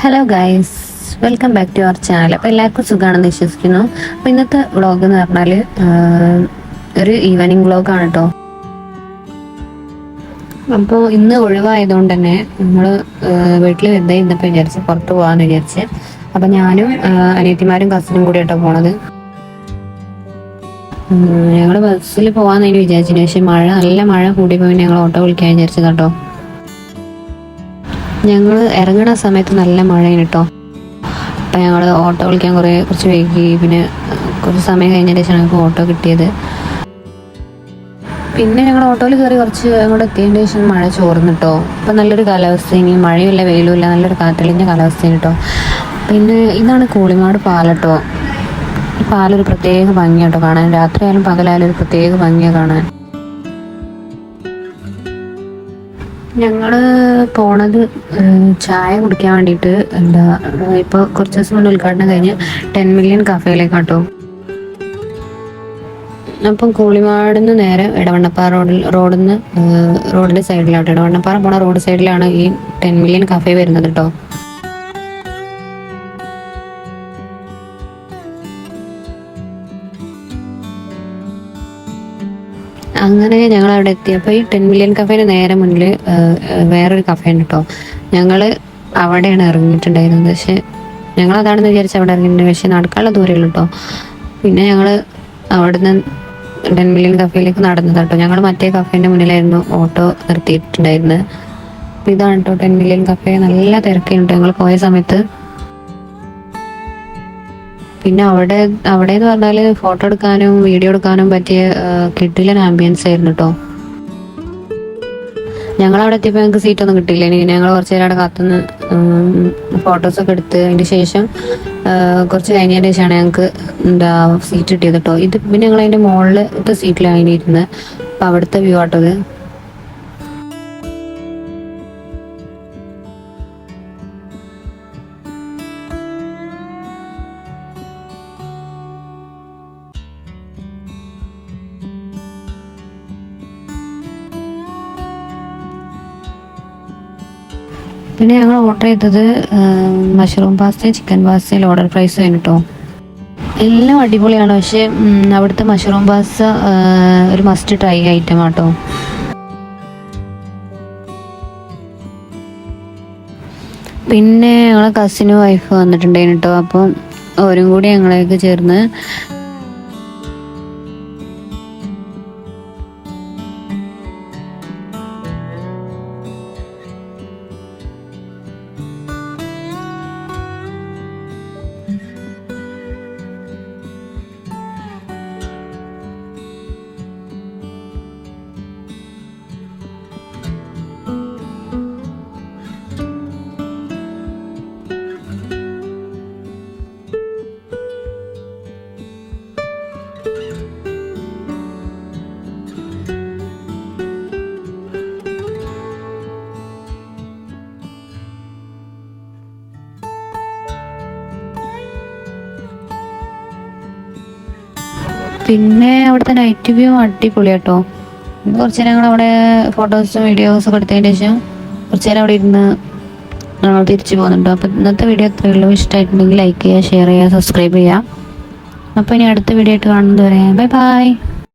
Hello guys welcome back to our channel അപ്പോൾ എല്ലാവർക്കും സുഖമാണെന്ന് വിശ്വസിക്കുന്നു. അപ്പോൾ ഇന്നത്തെ വ്ളോഗ് എന്ന് പറഞ്ഞാൽ ഒരു ഈവനിങ് വ്ളോഗാണ് കേട്ടോ അപ്പോൾ ഇന്ന് ഒഴിവായതുകൊണ്ട് തന്നെ നമ്മൾ വീട്ടിൽ വെറുതെ ഇന്നപ്പോൾ വിചാരിച്ച് പുറത്ത് പോകാമെന്ന് വിചാരിച്ച്. അപ്പോൾ ഞാനും അനിയത്തിമാരും കസിനും കൂടി ആട്ടോ പോണത്. ഞങ്ങൾ ബസ്സിൽ പോകാമെന്ന് അതിന് പക്ഷേ മഴ നല്ല മഴ കൂടി പോയി ഞങ്ങൾ ഓട്ടോ വിളിക്കാൻ വിചാരിച്ചത് കേട്ടോ ഞങ്ങൾ ഇറങ്ങണ സമയത്ത് നല്ല മഴയാണ് കേട്ടോ അപ്പം ഞങ്ങൾ ഓട്ടോ വിളിക്കാൻ കുറേ കുറച്ച് വൈകി. പിന്നെ കുറച്ച് സമയം കഴിഞ്ഞതിന് ശേഷം ഞങ്ങൾക്ക് ഓട്ടോ കിട്ടിയത്. പിന്നെ ഞങ്ങൾ ഓട്ടോയിൽ കയറി കുറച്ച് അങ്ങോട്ട് എത്തിയതിന് ശേഷം മഴ ചോർന്നിട്ടോ ഇപ്പം നല്ലൊരു കാലാവസ്ഥ ഇനി. മഴയുമില്ല വെയിലും ഇല്ല. നല്ലൊരു കാറ്റലിന്റെ കാലാവസ്ഥയാണ് കേട്ടോ പിന്നെ ഇതാണ് കൂളിമാട് പാലട്ടോ പാലൊരു പ്രത്യേക ഭംഗിയാട്ടോ കാണാൻ. രാത്രിയായാലും പകലായാലും ഒരു പ്രത്യേക ഭംഗിയാണ് കാണാൻ. ഞങ്ങൾ പോണത് ചായ കുടിക്കാൻ വേണ്ടിയിട്ട് എന്താ ഇപ്പോൾ കുറച്ച് ദിവസം മുന്നേ ഉദ്ഘാടനം കഴിഞ്ഞ് ടെൻ മില്യൺ കഫേയിലേക്കാട്ടോ അപ്പം കൂളിമാട് നിന്ന് നേരെ ഇടവണ്ണപ്പാറ റോഡിൽ റോഡിൽ നിന്ന് റോഡിന്റെ സൈഡിലാട്ടോ. ഇടവണ്ണപ്പാറ പോണ റോഡ് സൈഡിലാണ് ഈ ടെൻ മില്യൺ കഫേ വരുന്നത് കേട്ടോ അങ്ങനെ ഞങ്ങൾ അവിടെ എത്തിയപ്പോൾ ഈ ടെൻ മില്യൺ കഫേന് നേരെ മുന്നിൽ വേറൊരു കഫേ ഉണ്ട് കേട്ടോ ഞങ്ങൾ അവിടെയാണ് ഇറങ്ങിയിട്ടുണ്ടായിരുന്നത്. പക്ഷെ ഞങ്ങൾ അതാണെന്ന് വിചാരിച്ച് അവിടെ ഇറങ്ങിയിട്ടുണ്ട്. പക്ഷെ നടക്കാനുള്ള ദൂരമുള്ളൂ കേട്ടോ പിന്നെ ഞങ്ങൾ അവിടുന്ന് ടെൻ മില്യൺ കഫേയിലേക്ക് നടന്നത് കേട്ടോ ഞങ്ങൾ മറ്റേ കഫേന്റെ മുന്നിലായിരുന്നു ഓട്ടോ നിർത്തിയിട്ടുണ്ടായിരുന്നത്. ഇതാണ് കേട്ടോ ടെൻ മില്യൺ കഫേ നല്ല തിരക്കുണ്ട് ഞങ്ങൾ പോയ സമയത്ത് പിന്നെ അവിടെ അവിടെ എന്ന് പറഞ്ഞാൽ ഫോട്ടോ എടുക്കാനും വീഡിയോ എടുക്കാനും പറ്റിയ കിട്ടില്ല ആംബിയൻസ് ആയിരുന്നു കേട്ടോ ഞങ്ങൾ അവിടെ എത്തിയപ്പോൾ ഞങ്ങൾക്ക് സീറ്റ് ഒന്നും കിട്ടിയില്ല. ഇനി ഞങ്ങൾ കുറച്ച് നേരം അവിടെ കാത്തുനിന്ന് ഫോട്ടോസ് ഒക്കെ എടുത്ത് അതിന് ശേഷം കുറച്ച് കഴിഞ്ഞതിന് ശേഷമാണ് ഞങ്ങൾക്ക് എന്താ സീറ്റ് കിട്ടിയത് കേട്ടോ ഇത് പിന്നെ ഞങ്ങൾ അതിന്റെ മുകളിലത്തെ സീറ്റിലാണ് അതിന് ഇരുന്നത് അപ്പൊ അവിടുത്തെ വ്യൂ ആട്ടത്. പിന്നെ ഞങ്ങൾ ഓർഡർ ചെയ്തത് മഷ്റൂം പാസ്തയും ചിക്കൻ പാസ്തയും ഓർഡർ പ്രൈസ് കഴിഞ്ഞിട്ടോ എല്ലാം അടിപൊളിയാണ് പക്ഷേ അവിടുത്തെ മഷ്റൂം പാസ്ത ഒരു മസ്റ്റ് ട്രൈ ഐറ്റം ആട്ടോ. പിന്നെ ഞങ്ങളെ കസിനും വൈഫ് വന്നിട്ടുണ്ടായിരുന്നു കേട്ടോ അപ്പം ഓരും കൂടി ഞങ്ങളേക്ക് ചേർന്ന് പിന്നെ അവിടുത്തെ നൈറ്റ് വ്യൂ അടിപൊളി കേട്ടോ കുറച്ച് നേരം അവിടെ ഫോട്ടോസും വീഡിയോസും ഒക്കെ എടുത്തതിന് ശേഷം കുറച്ച് നേരം അവിടെ ഇരുന്ന് ഞങ്ങൾ തിരിച്ചു പോകുന്നുണ്ട്. അപ്പോൾ ഇന്നത്തെ വീഡിയോ അത്രയേ ഉള്ളൂ ഇഷ്ടമായിട്ടുണ്ടെങ്കിൽ ലൈക്ക് ചെയ്യുക ഷെയർ ചെയ്യുക സബ്സ്ക്രൈബ് ചെയ്യുക. അപ്പോൾ ഇനി അടുത്ത വീഡിയോ ആയിട്ട് കാണുന്നത് വരെ. Bye bye